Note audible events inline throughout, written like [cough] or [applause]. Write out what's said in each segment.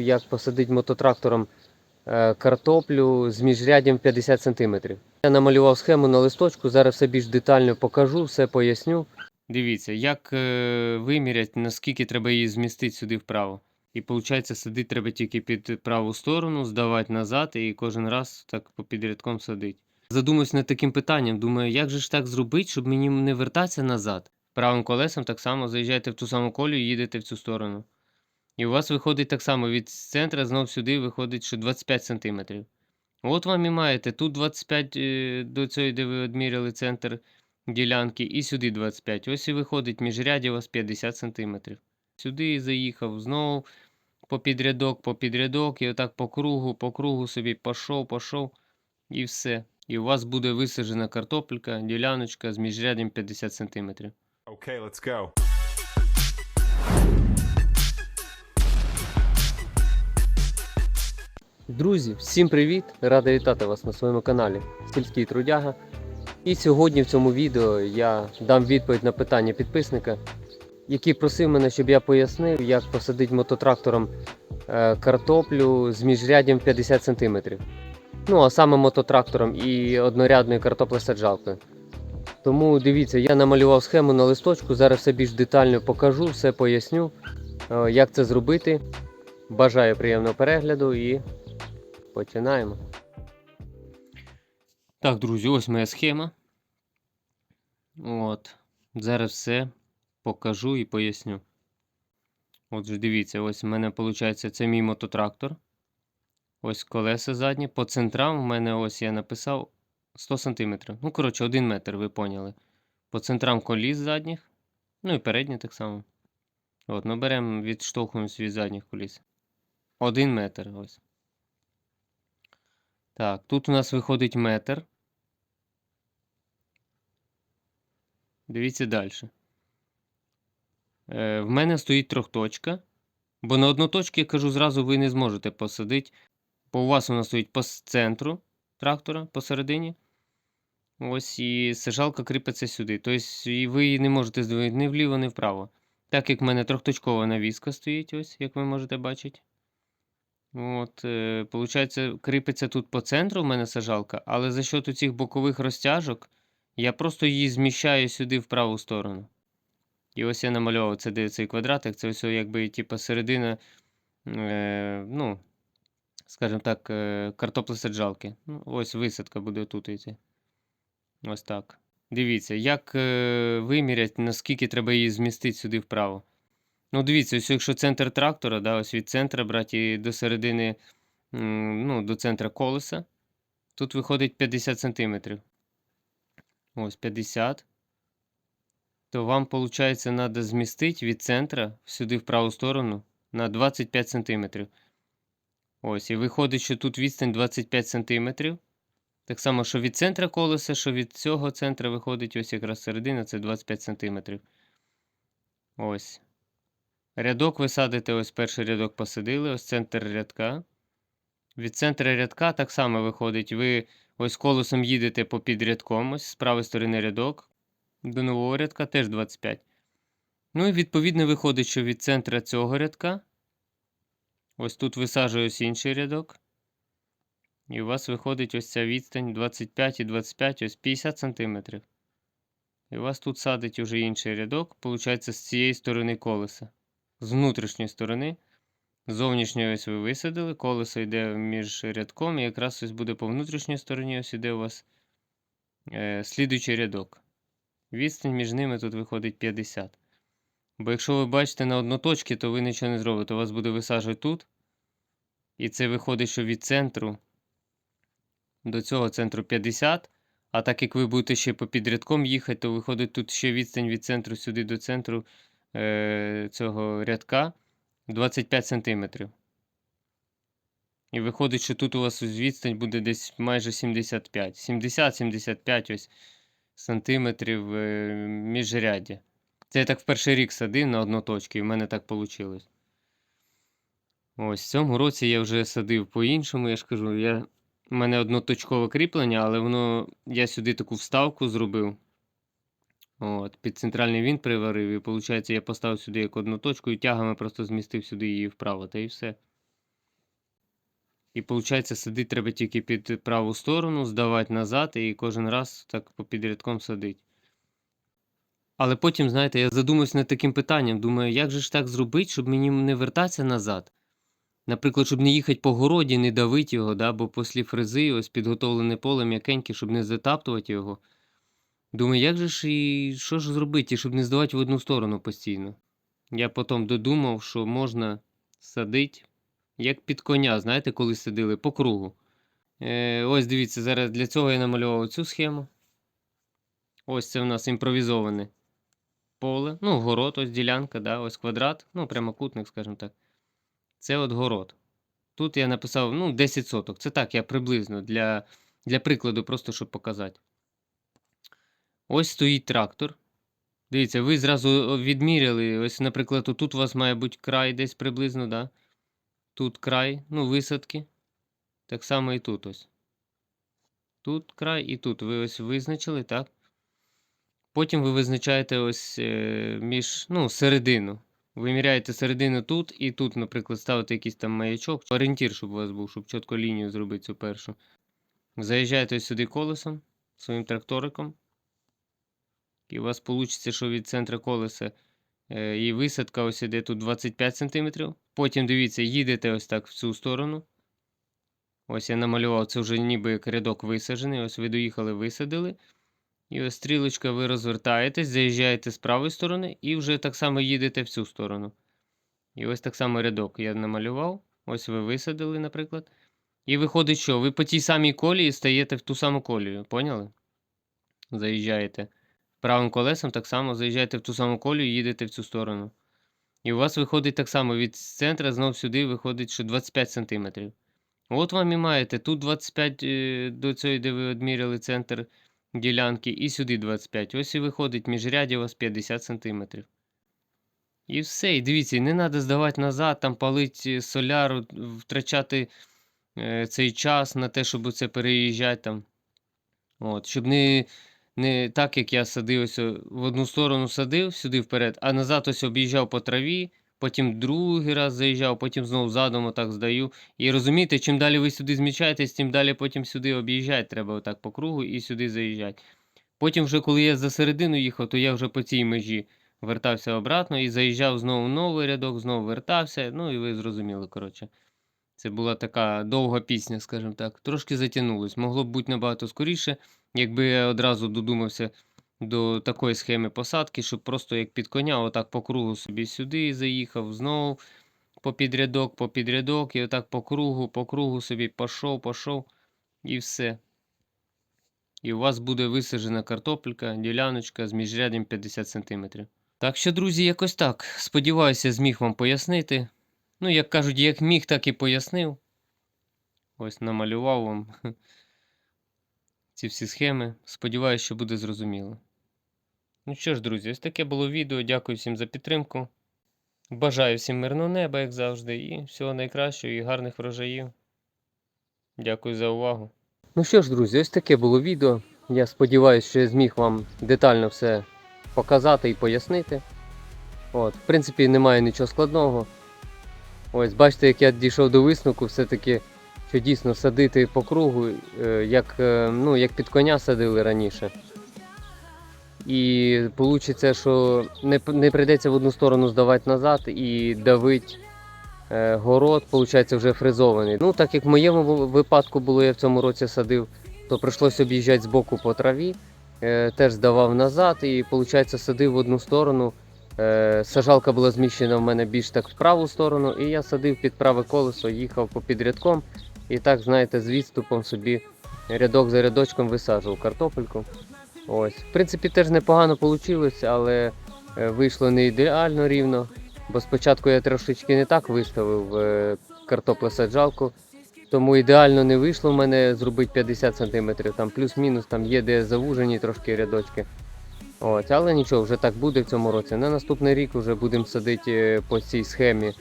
як посадити мототрактором е, картоплю з міжряддям 50 см. Я намалював схему на листочку, зараз все більш детально покажу, все поясню. Дивіться, як е, виміряти, наскільки треба її змістити сюди вправо. І виходить, садити треба тільки під праву сторону, здавати назад і кожен раз так попід рядком садити. Задумався над таким питанням, думаю, як же ж так зробити, щоб мені не вертатися назад. Правим колесом так само заїжджаєте в ту саму колію і їдете в цю сторону. І у вас виходить так само від центра знов сюди виходить, що 25 см. От вам і маєте тут 25 е, до цієї, де ви відміряли центр ділянки, і сюди 25. Ось і виходить міжряддя у вас 50 см. Сюди заїхав, знову попід рядок, попід рядок, і отак по кругу, по кругу собі пішов, пішов, і все. І у вас буде висаджена картопелька, діляночка з міжряддям 50 см. Okay, let's go. Друзі, всім привіт! Радий вітати вас на своєму каналі Сільський Трудяга. І сьогодні в цьому відео я дам відповідь на питання підписника, який просив мене, щоб я пояснив, як посадити мототрактором е, картоплю з міжряддям 50 см. Ну, а саме мототрактором і однорядною картоплесаджалкою. Тому дивіться, я намалював схему на листочку, зараз все більш детально покажу, все поясню, е, як це зробити. Бажаю приємного перегляду і Починаємо. Так, друзі, ось моя схема. От. Зараз все покажу і поясню. Отже, дивіться, ось у мене виходить це мій мототрактор. Ось колеса задні. По центрам у мене ось я написав 100 см. Ну, коротше, 1 метр, ви поняли. По центрам коліс задніх. Ну і передні так само. От, ми беремо, відштовхуємося від задніх коліс. 1 метр ось. Так, тут у нас виходить метр. Дивіться далі. Е, в мене стоїть трьохточка. Бо на одну точку, я кажу, зразу ви не зможете посадити. Бо у вас вона стоїть по центру трактора посередині. Ось і сажалка кріпиться сюди. Тобто і ви її не можете здвинути ні вліво, ні вправо. Так як в мене трьохточкова навіска стоїть, ось, як ви можете бачити. От, е, получається, кріпиться тут по центру в мене сажалка, але за счет цих бокових розтяжок я просто її зміщаю сюди в праву сторону. І ось я намальовував це де цей квадратик, це ось якби типу середина, е, ну, скажімо так, е, картоплесаджалки. Ну, ось висадка буде тут йти. Ось так. Дивіться, як е, виміряти, наскільки треба її змістити сюди вправо. Ну, дивіться, ось якщо центр трактора, да, ось від центра брати до середини, ну, до центра колеса, тут виходить 50 см. Ось 50. То вам, виходить, треба змістити від центра сюди в праву сторону на 25 см. Ось, і виходить, що тут відстань 25 см. Так само, що від центра колеса, що від цього центра виходить ось якраз середина, це 25 см. Ось. Рядок ви садите, ось перший рядок посадили, ось центр рядка. Від центра рядка так само виходить. Ви ось колесом їдете попід рядком, ось з правої сторони рядок. До нового рядка теж 25. Ну і відповідно виходить, що від центра цього рядка. Ось тут висаджую ось інший рядок. І у вас виходить ось ця відстань 25 і 25, ось 50 см. І у вас тут садить уже інший рядок, получається, з цієї сторони колеса з внутрішньої сторони. З зовнішньої ось ви висадили, колесо йде між рядком, і якраз ось буде по внутрішній стороні, ось іде у вас е, слідуючий рядок. Відстань між ними тут виходить 50. Бо якщо ви бачите на одноточки, то ви нічого не зробите. У вас буде висаджувати тут. І це виходить, що від центру до цього центру 50. А так як ви будете ще попід рядком їхати, то виходить тут ще відстань від центру сюди до центру е, цього рядка 25 см. І виходить, що тут у вас відстань буде десь майже 75. 70-75 ось сантиметрів е, міжряддя. Це я так в перший рік садив на одноточки, і в мене так вийшло. Ось в цьому році я вже садив по-іншому, я ж кажу, я... у мене одноточкове кріплення, але воно я сюди таку вставку зробив. От, під центральний він приварив, і виходить, я поставив сюди як одну точку і тягами просто змістив сюди її вправо, та і все. І виходить, садити треба тільки під праву сторону, здавати назад і кожен раз так по підрядком садити. Але потім, знаєте, я задумався над таким питанням. Думаю, як же ж так зробити, щоб мені не вертатися назад? Наприклад, щоб не їхати по городі, не давити його, да? бо після фрези ось підготовлене поле м'якеньке, щоб не затаптувати його. Думаю, як же ж і що ж зробити, щоб не здавати в одну сторону постійно. Я потім додумав, що можна садити, як під коня, знаєте, коли садили, по кругу. Е, ось дивіться, зараз для цього я намалював цю схему. Ось це в нас імпровізоване поле. Ну, город, ось ділянка, да, ось квадрат, ну, прямокутник, скажімо так. Це от город. Тут я написав ну, 10 соток. Це так, я приблизно для, для прикладу, просто щоб показати. Ось стоїть трактор. Дивіться, ви зразу відміряли. Ось, наприклад, тут у вас має бути край десь приблизно, да? Тут край, ну, висадки. Так само і тут ось. Тут край і тут. Ви ось визначили, так? Потім ви визначаєте ось е, між, ну, середину. Виміряєте середину тут і тут, наприклад, ставите якийсь там маячок. Орієнтір, щоб у вас був, щоб чітко лінію зробити цю першу. Заїжджаєте ось сюди колесом, своїм тракториком. І у вас вийде, що від центра колеса е, і висадка ось іде тут 25 см. Потім дивіться, їдете ось так в цю сторону. Ось я намалював, це вже ніби як рядок висаджений. Ось ви доїхали, висадили. І ось стрілочка, ви розвертаєтесь, заїжджаєте з правої сторони і вже так само їдете в цю сторону. І ось так само рядок я намалював. Ось ви висадили, наприклад. І виходить, що ви по тій самій колії стаєте в ту саму колію. Поняли? Заїжджаєте. Правим колесом так само заїжджаєте в ту саму колію і їдете в цю сторону. І у вас виходить так само від центра знов сюди виходить, що 25 см. От вам і маєте. Тут 25 е, до цієї, де ви відміряли центр ділянки, і сюди 25. Ось і виходить міжряддя у вас 50 см. І все. І дивіться, не треба здавати назад, там палити соляру, втрачати е, цей час на те, щоб це переїжджати там. От, щоб не, не так, як я садив ось в одну сторону садив сюди вперед, а назад ось об'їжджав по траві, потім другий раз заїжджав, потім знову задом отак здаю. І розумієте, чим далі ви сюди змічаєтесь, тим далі потім сюди об'їжджати треба отак по кругу і сюди заїжджати. Потім, вже коли я за середину їхав, то я вже по цій межі вертався обратно і заїжджав знову в новий рядок, знову вертався. Ну і ви зрозуміли, коротше. Це була така довга пісня, скажімо так. Трошки затягнулось. Могло б бути набагато скоріше, якби я одразу додумався до такої схеми посадки, щоб просто як під коня, отак по кругу собі сюди заїхав, знову по підрядок, по підрядок, і отак по кругу, по кругу собі пішов, пішов, і все. І у вас буде висаджена картопелька, діляночка з міжряддям 50 см. Так що, друзі, якось так. Сподіваюся, зміг вам пояснити. Ну, як кажуть, як міг, так і пояснив. Ось намалював вам [laughs] ці всі схеми. Сподіваюся, що буде зрозуміло. Ну що ж, друзі, ось таке було відео. Дякую всім за підтримку. Бажаю всім мирного неба, як завжди, і всього найкращого і гарних врожаїв. Дякую за увагу. Ну що ж, друзі, ось таке було відео. Я сподіваюся, що я зміг вам детально все показати і пояснити. От, В принципі, немає нічого складного. Ось, бачите, як я дійшов до висновку, все-таки, що дійсно садити по кругу, е, як, е, ну, як під коня садили раніше. І вийде, що не, не прийдеться в одну сторону здавати назад і давить е, город, виходить, вже фризований. Ну, так як в моєму випадку було, я в цьому році садив, то прийшлося об'їжджати з боку по траві, теж здавав назад і, виходить, садив в одну сторону. Е, сажалка була зміщена в мене більш так в праву сторону, і я садив під праве колесо, їхав по підрядком і так, знаєте, з відступом собі рядок за рядочком висаджував картопельку. Ось. В принципі, теж непогано вийшло, але е, вийшло не ідеально рівно. Бо спочатку я трошечки не так виставив е, картоплесаджалку, тому ідеально не вийшло в мене зробити 50 см, там плюс-мінус, там є де завужені трошки рядочки. От, але нічого, вже так буде в цьому році. На наступний рік вже будемо садити е, по цій схемі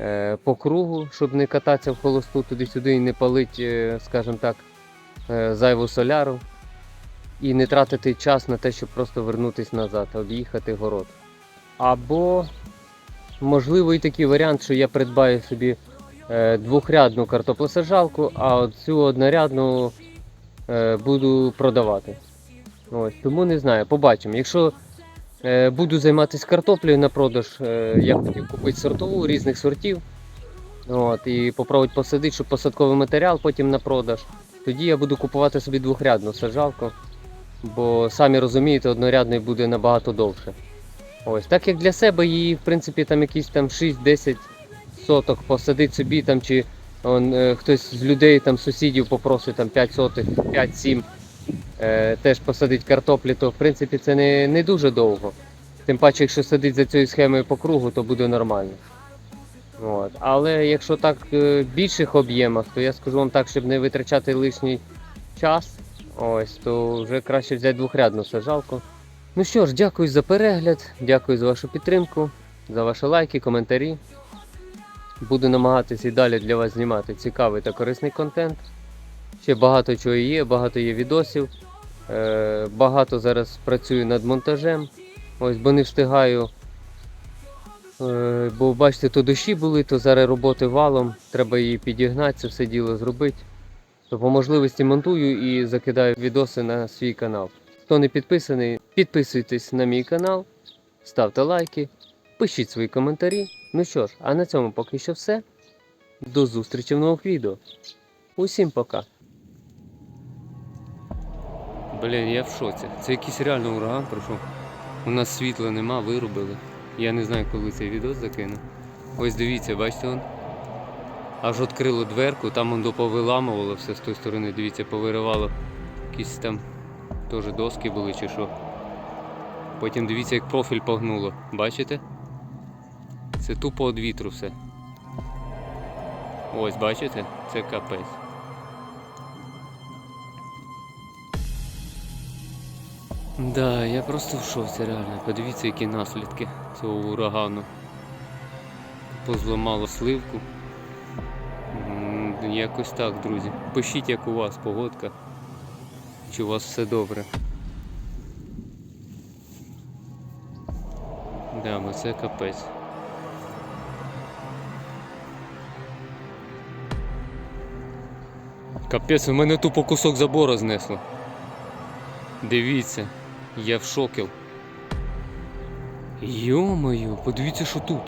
е, по кругу, щоб не кататися в холосту туди-сюди і не палити, е, скажімо так, зайву соляру. І не тратити час на те, щоб просто вернутися назад, об'їхати город. Або, можливо, і такий варіант, що я придбаю собі двохрядну картоплесаджалку, а цю однорядну буду продавати. Ось, тому не знаю, побачимо. Якщо е, буду займатися картоплею на продаж, е, я хотів купити сортову різних сортів. От, і попробувати посадити, щоб посадковий матеріал потім на продаж. Тоді я буду купувати собі двохрядну саджалку, бо самі розумієте, однорядної буде набагато довше. Ось, так як для себе її, в принципі, там якісь там 6-10 соток посадить собі там, чи он, е, хтось з людей, там сусідів попросить там 5 сотих, 5-7 е, теж посадить картоплі, то в принципі це не, не дуже довго. Тим паче, якщо садить за цією схемою по кругу, то буде нормально. От. Але якщо так е, в більших об'ємах, то я скажу вам так, щоб не витрачати лишній час, ось, то вже краще взяти двохрядну сажалку. Ну що ж, дякую за перегляд, дякую за вашу підтримку, за ваші лайки, коментарі. Буду намагатися і далі для вас знімати цікавий та корисний контент. Ще багато чого є, багато є відосів. Е, багато зараз працюю над монтажем. Ось, бо не встигаю. Е, бо бачите, то дощі були, то зараз роботи валом. Треба її підігнати, це все діло зробити. То по можливості монтую і закидаю відоси на свій канал. Хто не підписаний, підписуйтесь на мій канал, ставте лайки, пишіть свої коментарі. Ну що ж, а на цьому поки що все. До зустрічі в нових відео. Усім пока. Блін, я в шоці. Це якийсь реально ураган пройшов. У нас світла нема, вирубили. Я не знаю, коли цей відос закину. Ось дивіться, бачите он. Аж відкрило дверку, там он доповиламувало все з тої сторони, дивіться, повиривало якісь там теж доски були чи що. Потім дивіться, як профіль погнуло. Бачите? Це тупо від вітру все. Ось, бачите? Це капець. Да, я просто в шоці реально. Подивіться, які наслідки цього урагану. Позламало сливку. Якось так, друзі. Пишіть, як у вас погодка. Чи у вас все добре. Да, бо це капець. Капець, у мене тупо кусок забору знесло. Дивіться, я в шокі. Йомою, подивіться, що тут.